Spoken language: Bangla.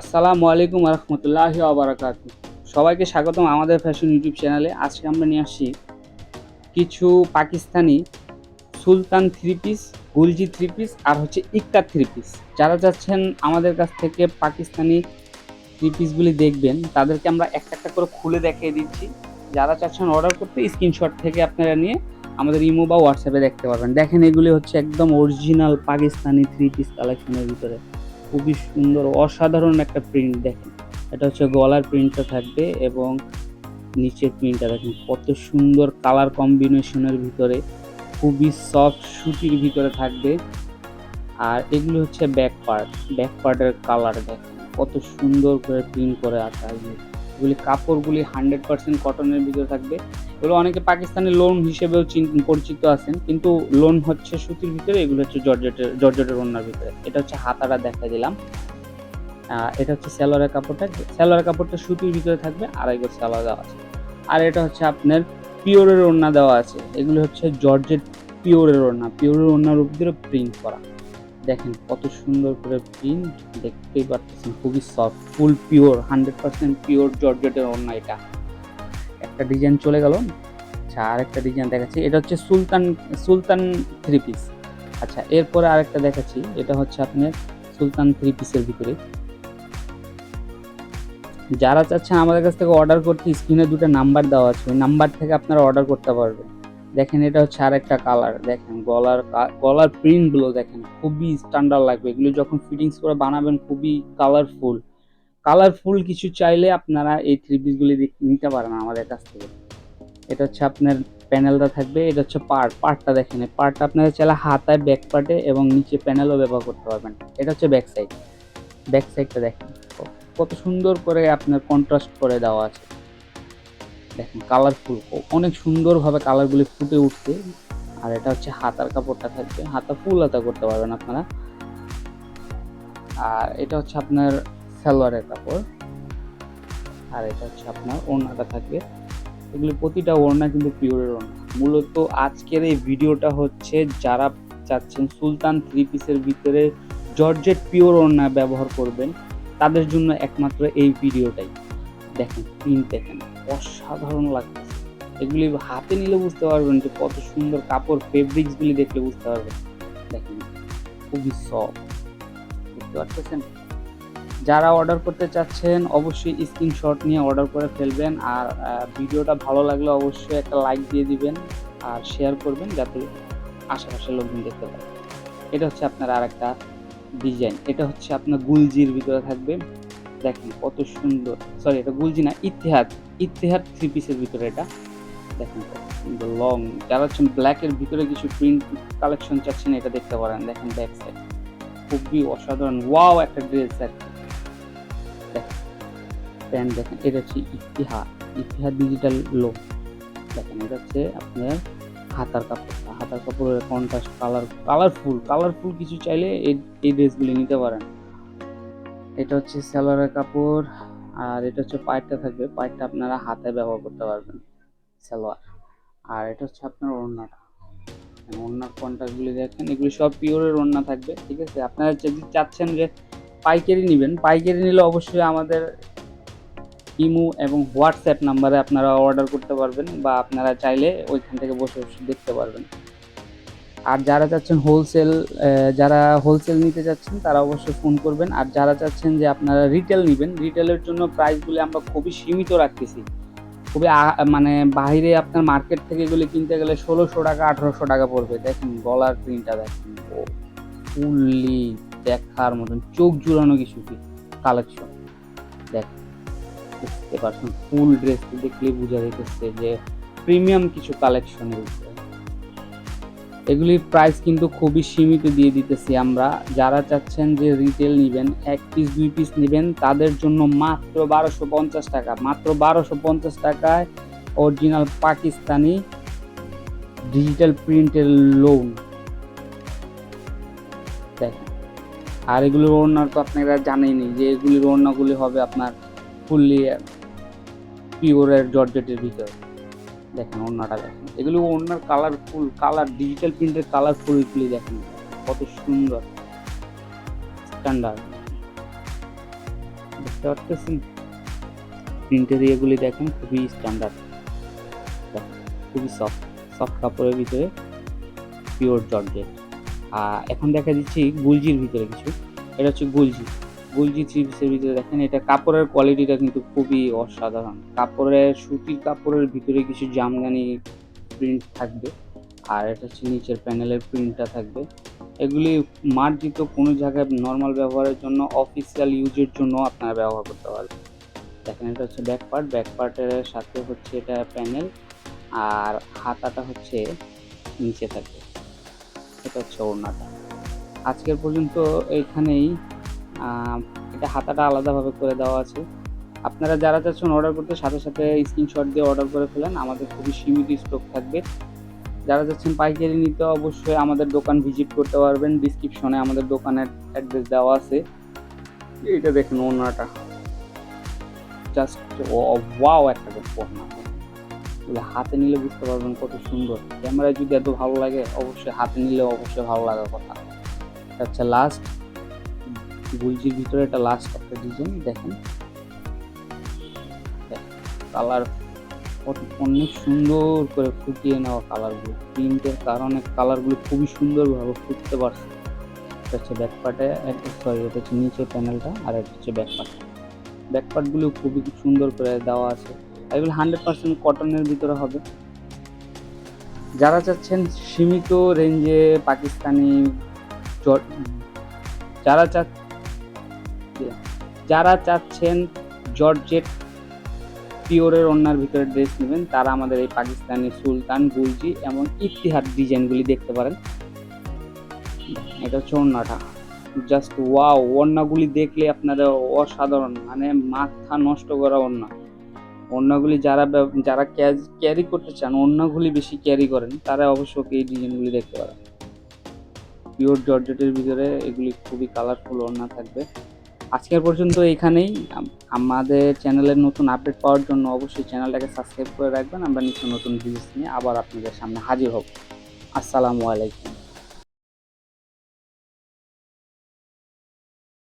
আসসালামু আলাইকুম রহমতুল্লাহি আবরাকাত সবাইকে স্বাগতম আমাদের ফ্যাশন ইউটিউব চ্যানেলে আজকে আমরা নিয়ে আসি কিছু পাকিস্তানি সুলতান থ্রি পিস গুলজি থ্রি পিস আর হচ্ছে ইক্কা থ্রি পিস যারা চাচ্ছেন আমাদের কাছ থেকে পাকিস্তানি থ্রি পিসগুলি দেখবেন, তাদেরকে আমরা একটা একটা করে খুলে দেখিয়ে দিচ্ছি। যারা চাচ্ছেন অর্ডার করতে স্ক্রিনশট থেকে আপনারা নিয়ে আমাদের ইমো বা হোয়াটসঅ্যাপে দেখতে পারবেন। দেখেন, এগুলি হচ্ছে একদম অরিজিনাল পাকিস্তানি থ্রি পিস কালেকশনের ভিতরে। খুবই সুন্দর, অসাধারণ একটা প্রিন্ট দেখেন। এটা হচ্ছে গলার প্রিন্টটা থাকবে এবং নিচের প্রিন্টটা দেখেন, কত সুন্দর কালার কম্বিনেশনের ভিতরে, খুবই সফট সুতির ভিতরে থাকবে। আর এগুলো হচ্ছে ব্যাক পার্ট ব্যাক পার্টের কালার দেখেন, কত সুন্দর করে প্রিন্ট করে আসা এগুলি কাপড়গুলি হান্ড্রেড পার্সেন্ট কটনের ভিতরে থাকবে। এগুলো অনেকে পাকিস্তানি লোন হিসেবেও পরিচিত আছেন, কিন্তু লোন হচ্ছে সুতির ভিতরে, এগুলো হচ্ছে জর্জেটের জর্জেটের ওড়নার ভিতরে। এটা হচ্ছে হাতাটা দেখা দিলাম। এটা হচ্ছে স্যালোয়ারের কাপড়টা। স্যালোয়ারের কাপড়টা সুতির ভিতরে থাকবে আর এগুলো স্যালোয়ার দেওয়া আছে। আর এটা হচ্ছে আপনার পিওরের ওড়না দেওয়া আছে। এগুলো হচ্ছে জর্জেট পিওরের ওড়না। পিওরের ওড়নার উপরে প্রিন্ট করা। দেখেন কত সুন্দর করে প্রিন্ট দেখতেই পারতেছেন, খুবই soft full pure hundred percent pure জর্জেটের ওড়না এটা। একটা ডিজাইন চলে গেল আচ্ছা আর একটা ডিজাইন দেখাচ্ছি। এটা হচ্ছে সুলতান সুলতান থ্রি পিস আচ্ছা এরপরে আরেকটা দেখাচ্ছি। এটা হচ্ছে আপনার সুলতান থ্রি পিসের ভিতরে। যারা চাচ্ছেন আমাদের কাছ থেকে অর্ডার করতে স্ক্রিনে দুটো নাম্বার দেওয়া আছে। ওই নাম্বার থেকে আপনারা অর্ডার করতে পারবেন। দেখেন, এটা হচ্ছে আর একটা কালার দেখেন, গলার গলার প্রিন্টগুলো দেখেন, খুবই স্ট্যান্ডার্ড লাগবে। এগুলো যখন ফিটিংস করে বানাবেন, খুবই কালারফুল কালারফুল কিছু চাইলে আপনারা এই থ্রি পিসগুলি নিতে পারেন আমাদের কাছ থেকে। এটা হচ্ছে আপনার প্যানেলটা থাকবে, এটা হচ্ছে পার্ট পার্টটা দেখেন পার্টটা আপনারা চাইলে হাতায় ব্যাক পার্টে এবং নিচে প্যানেলও ব্যবহার করতে পারবেন। এটা হচ্ছে ব্যাক সাইড ব্যাক সাইডটা দেখেন কত সুন্দর করে আপনার কন্ট্রাস্ট করে দেওয়া আছে। দেখেন কালারফুল অনেক সুন্দরভাবে কালারগুলি ফুটে উঠছে। আর এটা হচ্ছে হাতার কাপড়টা থাকবে, হাতা ফুল হাতা করতে পারবেন আপনারা। আর এটা হচ্ছে আপনার সালোয়ারের কাপড়। আর এটা হচ্ছে আপনার ওড়নাটা থাকবে। এগুলি প্রতিটা ওড়না কিন্তু পিওরের ওড়না। মূলত আজকের এই ভিডিওটা হচ্ছে যারা চাচ্ছেন সুলতান থ্রি পিসের ভিতরে জর্জেট পিওর ওড়না ব্যবহার করবেন, তাদের জন্য একমাত্র এই ভিডিওটাই। দেখেন প্রিন্ট দেখেন, অসাধারণ লাগতেছে। এগুলি হাতে নিলে বুঝতে পারবেন যে কত সুন্দর কাপড় ফেব্রিক্সগুলি দেখলে বুঝতে পারবেন। দেখেন, খুবই সফট বুঝতে পারতেছেন? যারা অর্ডার করতে চাচ্ছেন, অবশ্যই স্ক্রিনশট নিয়ে অর্ডার করে ফেলবেন। আর ভিডিওটা ভালো লাগলে অবশ্যই একটা লাইক দিয়ে দিবেন আর শেয়ার করবেন যাতে আশেপাশের লোকজন দেখতে পারে। এটা হচ্ছে আপনার আর একটা ডিজাইন এটা হচ্ছে আপনার গুলজির ভিতরে থাকবে। দেখেন কত সুন্দর। সরি এটা গুলজি না ইতিহাদ ইতিহাদ থ্রি পিসের ভিতরে এটা। দেখেন সুন্দর লং যারা হচ্ছেন ব্ল্যাকের ভিতরে কিছু প্রিন্ট কালেকশন চাচ্ছেন, এটা দেখতে পারেন। দেখেন ব্যাক সাইড খুবই অসাধারণ। ওয়াও একটা ড্রেস আর। প্যান্ট দেখেন, এটা হচ্ছে ইতিহাদ ইতিহাদ ডিজিটাল লো দেখেন, এটা হচ্ছে আপনার হাতার কাপড়। হাতার কাপড়ের কন্ট্রাস্ট কালার কালারফুল কালারফুল কিছু চাইলে এই এই ড্রেসগুলি নিতে পারেন। এটা হচ্ছে সালোয়ারের কাপড়, আর এটা হচ্ছে পায়েরটা থাকবে। পায়েরটা আপনারা হাতে ব্যবহার করতে পারবেন সালোয়ার আর এটা হচ্ছে আপনার ওড়নাটা। ওড়নার কন্ট্রাক্টগুলি দেখেন, এগুলি সব পিওরের ওড়না থাকবে, ঠিক আছে? আপনারা যদি চাচ্ছেন যে পাইকারি নেবেন, পাইকারি নিলে অবশ্যই আমাদের ইমো এবং হোয়াটসঅ্যাপ নাম্বারে আপনারা অর্ডার করতে পারবেন বা আপনারা চাইলে ওইখান থেকে বসে বসে দেখতে পারবেন। আর যারা চাচ্ছেন হোলসেল যারা হোলসেল নিতে চাচ্ছেন তারা অবশ্যই ফোন করবেন। আর যারা চাচ্ছেন যে আপনারা রিটেল নেবেন রিটেলের জন্য প্রাইসগুলি আমরা খুবই সীমিত রাখতেছি। খুবই মানে বাইরে আপনার মার্কেট থেকে এগুলি কিনতে গেলে ষোলোশো টাকা, আঠারোশো টাকা পড়বে। দেখেন গলার প্রিন্টটা দেখেন। ও, ফুললি দেখার মতন, চোখ জুড়ানো কিছু কি কালেকশন দেখ বুঝতে পারছেন ফুল ড্রেস দেখলে বোঝা যাইতেছে যে প্রিমিয়াম কিছু কালেকশন এগুলো এগুলির প্রাইস কিন্তু খুবই সীমিত দিয়ে দিতেছি আমরা। যারা চাচ্ছেন যে রিটেল নেবেন, এক পিস দুই পিস নেবেন, তাদের জন্য মাত্র বারোশো পঞ্চাশ টাকা। মাত্র বারোশো পঞ্চাশ টাকায় অরিজিনাল পাকিস্তানি ডিজিটাল প্রিন্টের লোন দেখেন। আর এগুলির ওড়নার তো আপনারা জানেনই যে এগুলির ওড়নাগুলি হবে আপনার ফুললি পিওরের জর্জেটের ভিতরে। দেখেন ওড়নাটা দেখেন। এগুলো ওড়নার কালারফুল কালার ডিজিটাল প্রিন্টের কালারফুলগুলি দেখেন। কত সুন্দর। স্ট্যান্ডার্ড দেখতে পাচ্ছেন প্রিন্টের ইয়েগুলি দেখেন, খুবই স্ট্যান্ডার্ড খুবই সফট সফট কাপড়ের ভিতরে পিওর জর্জেট। আর এখন দেখা দিচ্ছি গুলজির ভিতরে কিছু। এটা হচ্ছে গুলজি। গুলজি থ্রি পিসের ভিতরে দেখেন, এটা কাপড়ের কোয়ালিটিটা কিন্তু খুবই অসাধারণ। কাপড়ের, সুতির কাপড়ের ভিতরে কিছু জামদানি প্রিন্ট থাকবে, আর এটা হচ্ছে নিচের প্যানেলের প্রিন্টটা থাকবে। এগুলি মার্জিত কোনো জায়গায় নর্মাল ব্যবহারের জন্য অফিসিয়াল ইউজের জন্য আপনারা ব্যবহার করতে পারবেন। দেখেন, এটা হচ্ছে ব্যাক পার্ট ব্যাক পার্টের সাথে হচ্ছে এটা প্যানেল আর হাতাটা হচ্ছে নিচে থাকবে। এটা হচ্ছে ওড়নাটা। আজকের পর্যন্ত এইখানেই এটা হাতাটা আলাদাভাবে করে দেওয়া আছে। আপনারা যারা চাচ্ছেন অর্ডার করতে, সাথে সাথে স্ক্রিনশট দিয়ে অর্ডার করে ফেলেন। আমাদের খুবই সীমিত স্টক থাকবে। যারা যাচ্ছেন পাইকারি নিতে, অবশ্যই আমাদের দোকান ভিজিট করতে পারবেন। ডিসক্রিপশনে আমাদের দোকানের অ্যাড্রেস দেওয়া আছে। এটা দেখুন ওনাটা। জাস্ট ওয়াও একটা এগুলো হাতে নিলে বুঝতে পারবেন কত সুন্দর। ক্যামেরায় যদি এত ভালো লাগে, অবশ্যই হাতে নিলে অবশ্যই ভালো লাগার কথা। আচ্ছা লাস্ট গুলজির ভিতরে এটা লাস্ট একটা ডিজাইন দেখেন। কালার অনেক সুন্দর করে ফুটিয়ে নেওয়া কালারগুলো প্রিন্টের কারণে কালারগুলো খুবই সুন্দরভাবে ফুটতে পারছে। এটা হচ্ছে ব্যাক পার্টে সরি এটা হচ্ছে নিচে প্যানেলটা আর এটা হচ্ছে ব্যাক পার্ট ব্যাক খুবই সুন্দর করে দেওয়া আছে। এগুলো হান্ড্রেড পার্সেন্ট কটনের ভিতরে হবে। যারা চাচ্ছেন সীমিত রেঞ্জে পাকিস্তানি যারা চা যারা চাচ্ছেন জর্জেট পিওরের ওনার ভিতরে ড্রেস নেবেন, তারা আমাদের এই পাকিস্তানি সুলতান গুলজি এবং ইতিহাদ ডিজাইনগুলি দেখতে পারেন। এটা হচ্ছে ওড়নাটা। জাস্ট ওয়াও ওড়নাগুলি দেখলে আপনারা অসাধারণ মানে মাথা নষ্ট করা ওড়না। ওড়নাগুলি যারা যারা ক্যারি করতে চান, ওড়নাগুলি বেশি ক্যারি করেন, তারা অবশ্যই এই ডিজাইনগুলি দেখতে পারেন। পিওর জর্জেটের ভিতরে এগুলি খুবই কালারফুল ওড়না থাকবে। আজকের পর্যন্ত এখানেই আমাদের চ্যানেলের নতুন আপডেট পাওয়ার জন্য অবশ্যই চ্যানেলটাকে সাবস্ক্রাইব করে রাখবেন। আমরা নিত্য নতুন ভিডিওস নিয়ে আবার আপনাদের সামনে হাজির হব। আসসালামু আলাইকুম।